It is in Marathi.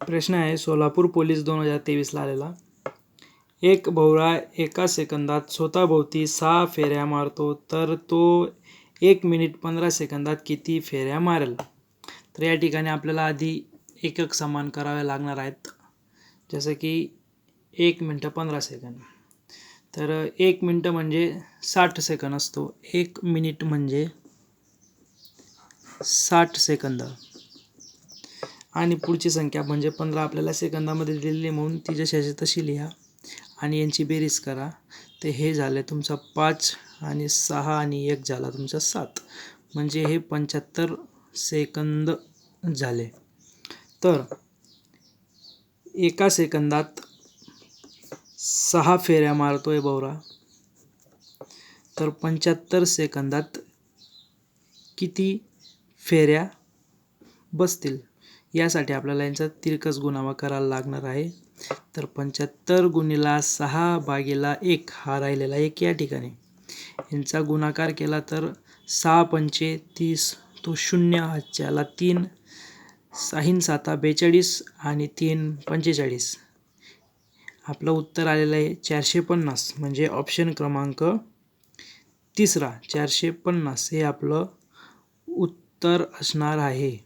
प्रश्न आहे सोलापूर पोलीस दोन हजार तेवीसला आलेला. एक भोवरा एका सेकंदात स्वतःभोवती सहा फेऱ्या मारतो तर तो एक मिनिट पंधरा सेकंदात किती फेऱ्या मारेल? तर या ठिकाणी आपल्याला आधी एकक समान करावे लागणार आहेत. जसं की एक मिनटं पंधरा सेकंद. तर एक मिनटं म्हणजे साठ सेकंद असतो. एक मिनिट म्हणजे साठ सेकंद. आणि पुढची संख्या म्हणजे पंधरा. आपल्याला सेकंदामध्ये दिलेली म्हणून ती जशी तशी लिहा. आणि यांची बेरीज करा. ते हे झाले तुमचा पाच आणि सहा आणि एक झाला तुमचा सात. म्हणजे हे पंच्याहत्तर सेकंद झाले. तर एका सेकंदात सहा फेऱ्या मारतो आहे बवरा. तर पंच्याहत्तर सेकंदात किती फेऱ्या बसतील? यासाठी आपल्याला यांचा तिरकस गुणावा करायला लागणार आहे. तर पंच्याहत्तर गुणिला सहा बागेला एक हा राहिलेला एक या ठिकाणी. यांचा गुणाकार केला तर सहा पंचे तीस तो शून्य आजच्याला तीन साहीन साता बेचाळीस आणि तीन पंचेचाळीस. आपलं उत्तर आलेलं आहे चारशे पन्नास म्हणजे ऑप्शन क्रमांक तिसरा. चारशे पन्नास हे आपलं उत्तर असणार आहे.